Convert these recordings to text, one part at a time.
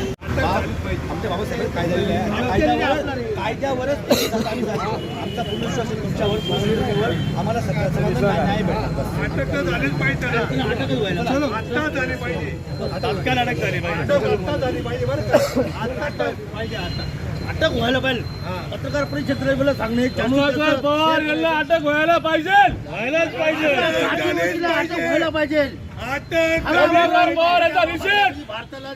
आमच्या बाबासाहेब काय झालेलं आहे? कायद्यावर कायद्यावरच. आमचा पोलीस स्टेशन तुमच्यावर पोलिसांवर आम्हाला सगळं सगळ्यांना न्याय अटक झालीच पाहिजे. अटकच व्हायला आता झाली पाहिजे. तात्काळ अटक झाली पाहिजे. आता झाली पाहिजे बरं का. आता अटक पाहिजे आता. अटक व्हायला पाहिजे. पत्रकार परिषदेला सांगणे कमलाकर पवार यांना अटक व्हायला पाहिजे. व्हायलाच पाहिजे. अटक व्हायला पाहिजे. अटक कमलाकर पवार यांचा निषेध. भारताला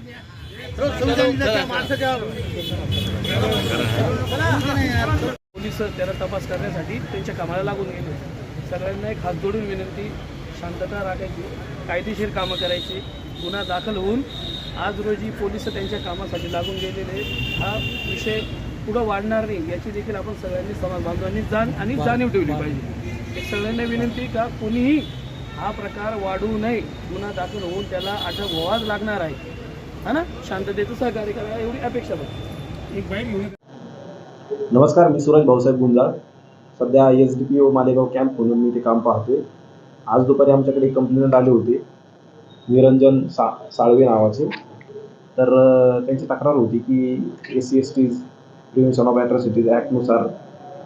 पोलीस त्याला तपास करण्यासाठी त्यांच्या कामाला लागून गेले. सगळ्यांना एक हात जोडून विनंती शांतता राखायची कायदेशीर कामं करायची गुन्हा दाखल होऊन आज रोजी पोलीस त्यांच्या कामासाठी लागून गेलेले हा विषय पुढं वाढणार नाही याची देखील आपण सगळ्यांनी समाज बांधवांनी जाण आणि जाणीव ठेवली पाहिजे. एक सगळ्यांना विनंती का कोणीही हा प्रकार वाढू नये गुन्हा दाखल होऊन त्याला अटक व्हावाच लागणार आहे. हा ना? शांततेचं सहकार्य करा एवढी अपेक्षा बघ. नमस्कार मी सूरज भाऊसाहेब गुंजाळ. सध्या S D P O Malegaon camp म्हणून मी ते काम पाहतोय. आज दुपारी आमच्याकडे एक कंप्लेंट आले होते. निरंजन सा साळवे नावाचे. तर त्यांची तक्रार होती की S C S Ts prevention of atrocities ॲक्टनुसार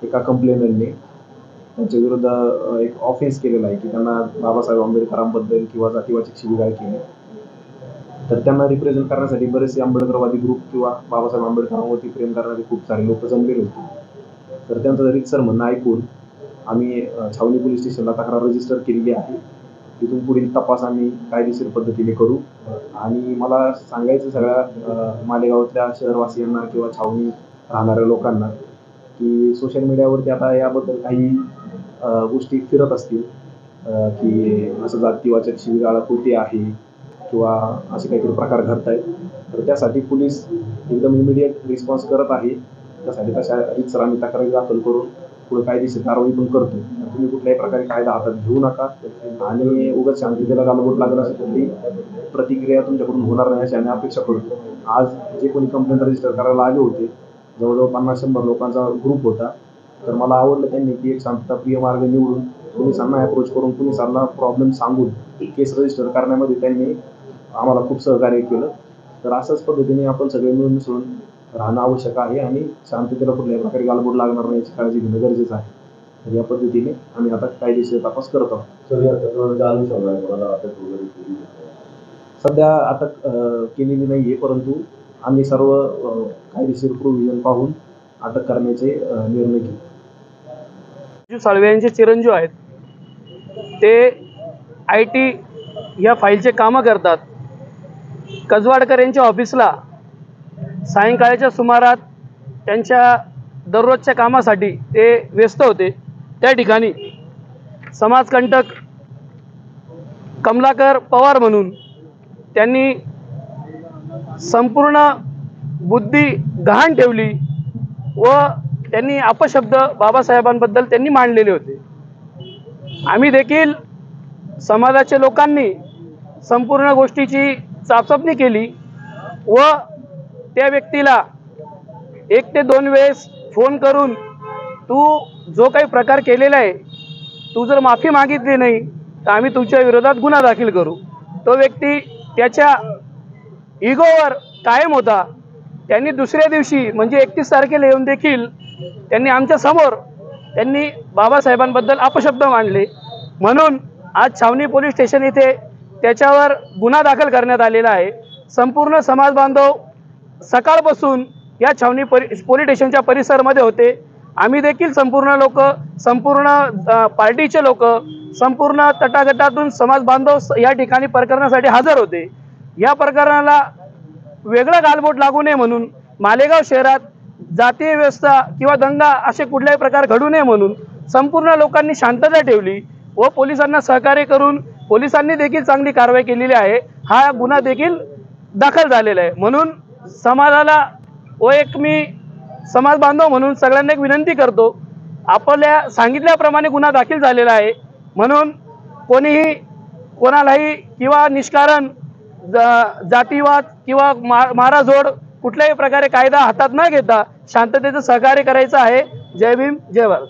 एका कंप्लेनरने त्यांच्या विरुद्ध एक ऑफेन्स केलेला आहे की त्यांना बाबासाहेब आंबेडकरांबद्दल किंवा जातीवाची शिवीगाळ केली. तर त्यांना रिप्रेझेंट करण्यासाठी बरेचसे आंबेडकरवादी ग्रुप किंवा बाबासाहेब आंबेडकरांवरती प्रेम करणारे खूप सारे लोक जमलेले होते. तर त्यांचं रितसर म्हणणं ऐकून आम्ही छावणी पोलीस स्टेशनला तक्रार रजिस्टर केलेली आहे. तिथून पुढील तपास आम्ही कायदेशीर पद्धतीने करू. आणि मला सांगायचं सगळ्या मालेगावातल्या शहरवासियांना किंवा छावणी राहणाऱ्या लोकांना की सोशल मीडियावरती आता याबद्दल काही गोष्टी फिरत असतील. की असं जातीवाचक शिबिराला होते आहे किंवा असे काहीतरी प्रकार घडत आहेत तर त्यासाठी पोलीस एकदम इमिडिएट रिस्पॉन्स करत आहे. त्यासाठी तशा रितसर आम्ही तक्रारी दाखल करून पुढे कायदेशीर कारवाई पण करतो तुम्ही कुठल्याही प्रकारे कायदा हातात घेऊ नका. आणि उगाच शांततेला गालबोट लागत असेल कुठली प्रतिक्रिया तुमच्याकडून होणार नाही अशी आम्ही अपेक्षा करतो. आज जे कोणी कंप्लेंट रजिस्टर करायला आले होते जवळजवळ पन्नास शंभर लोकांचा ग्रुप होता. तर मला आवडलं त्यांनी की एक शांतताप्रिय मार्ग निवडून पोलिसांना अप्रोच करून पोलिसांना प्रॉब्लेम सांगून केस रजिस्टर करण्यामध्ये त्यांनी आम्हाला खूप सहकार्य केलं. तर अशाच पद्धतीने आपण सगळे मिळून मिसळून राहणं आवश्यक आहे आणि शांततेला कुठल्याही प्रकारे गालबोट लागणार नाही याची काळजी घेणं गरजेचं आहे. तर या पद्धतीने आम्ही आता कायदेशीर तपास करत आहोत. सध्या अटक केलेली नाही आहे परंतु आम्ही सर्व कायदेशीर प्रोव्हिजन पाहून अटक करण्याचे निर्णय घेऊ साळवे यांचे चिरंजीव आहेत ते आय टी या फाईलचे कामं करतात. कजवाडकर यांच्या ऑफिसला सायंकाळच्या सुमारात त्यांच्या दररोजच्या कामासाठी ते व्यस्त होते. त्या ठिकाणी समाजकंटक कमलाकर पवार म्हणून त्यांनी संपूर्ण बुद्धी गहाण ठेवली व त्यांनी अपशब्द बाबासाहेबांबद्दल त्यांनी मांडलेले होते. आम्ही देखील समाजाच्या लोकांनी संपूर्ण गोष्टीची चाचपणी केली व त्या व्यक्तीला एक ते दोन वेळेस फोन करून तू जो काही प्रकार केलेला आहे तू जर माफी मागितली नाही तर आम्ही तुमच्या विरोधात गुन्हा दाखल करू. तो व्यक्ती त्याच्या इगोवर कायम होता. त्यांनी दुसऱ्या दिवशी म्हणजे एकतीस तारखेला येऊन देखील त्यांनी आमच्यासमोर त्यांनी बाबासाहेबांबद्दल अपशब्द मांडले. म्हणून आज छावणी पोलीस स्टेशन इथे त्याच्यावर गुन्हा दाखल करण्यात आलेला आहे. संपूर्ण समाज बांधव सकाळपासून या छावणी परि पोलीस स्टेशनच्या परिसरामध्ये होते. आम्ही देखील संपूर्ण लोक संपूर्ण पार्टीचे लोक संपूर्ण तटागटातून समाज बांधव या ठिकाणी प्रकरणासाठी हजर होते. या प्रकरणाला वेगळं गालबोट लागू नये म्हणून मालेगाव शहरात जातीय व्यवस्था किंवा दंगा असे कुठल्याही प्रकार घडू नये म्हणून संपूर्ण लोकांनी शांतता ठेवली व पोलिसांना सहकार्य करून पोलिसांनी देखील चांगली कारवाई केलेली आहे. हा गुन्हा देखील दाखल झालेला आहे. म्हणून समाजाला व एक मी समाज बांधव म्हणून सगळ्यांना एक विनंती करतो. आपल्या सांगितल्याप्रमाणे गुन्हा दाखल झालेला आहे. म्हणून कोणीही कोणालाही किंवा निष्कारण जातीवाद किंवा मा माराजोड कुठल्याही प्रकारे कायदा हातात न घेता शांततेचं सहकार्य करायचं आहे. जय भीम जय भारत.